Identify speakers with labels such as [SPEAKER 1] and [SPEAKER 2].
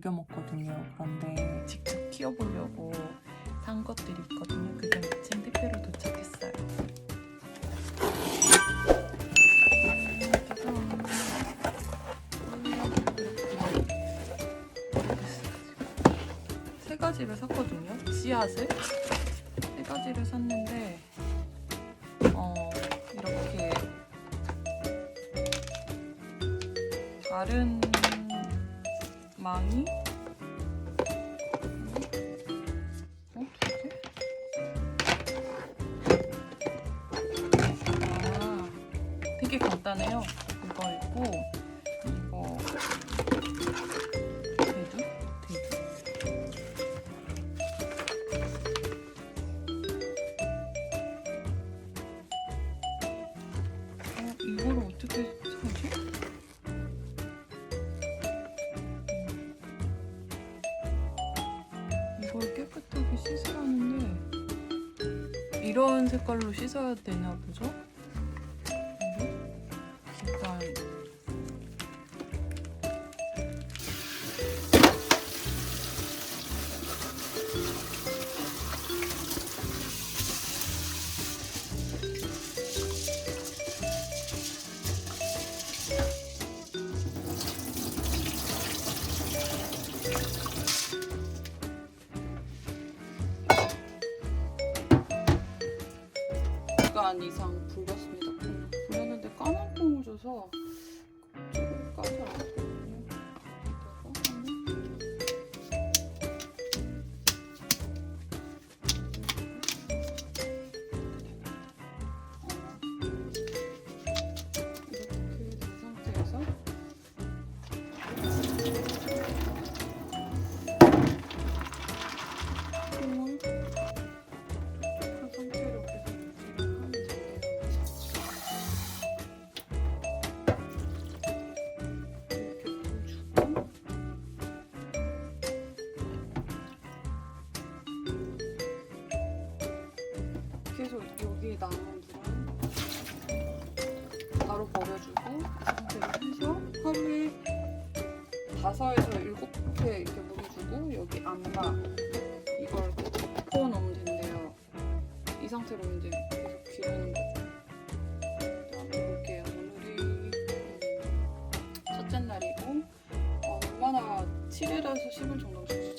[SPEAKER 1] 즐겨 먹거든요. 그런데 직접 키워보려고 산 것들이 있거든요. 그게 마침 택배로 도착했어요. 세 가지를 샀거든요. 씨앗을 세 가지를 샀는데 어 이렇게 다른 망이 어, 아, 되게 간단해요. 이런 색깔로 씻어야 되나 보죠? 10에서 11 정도 주세요.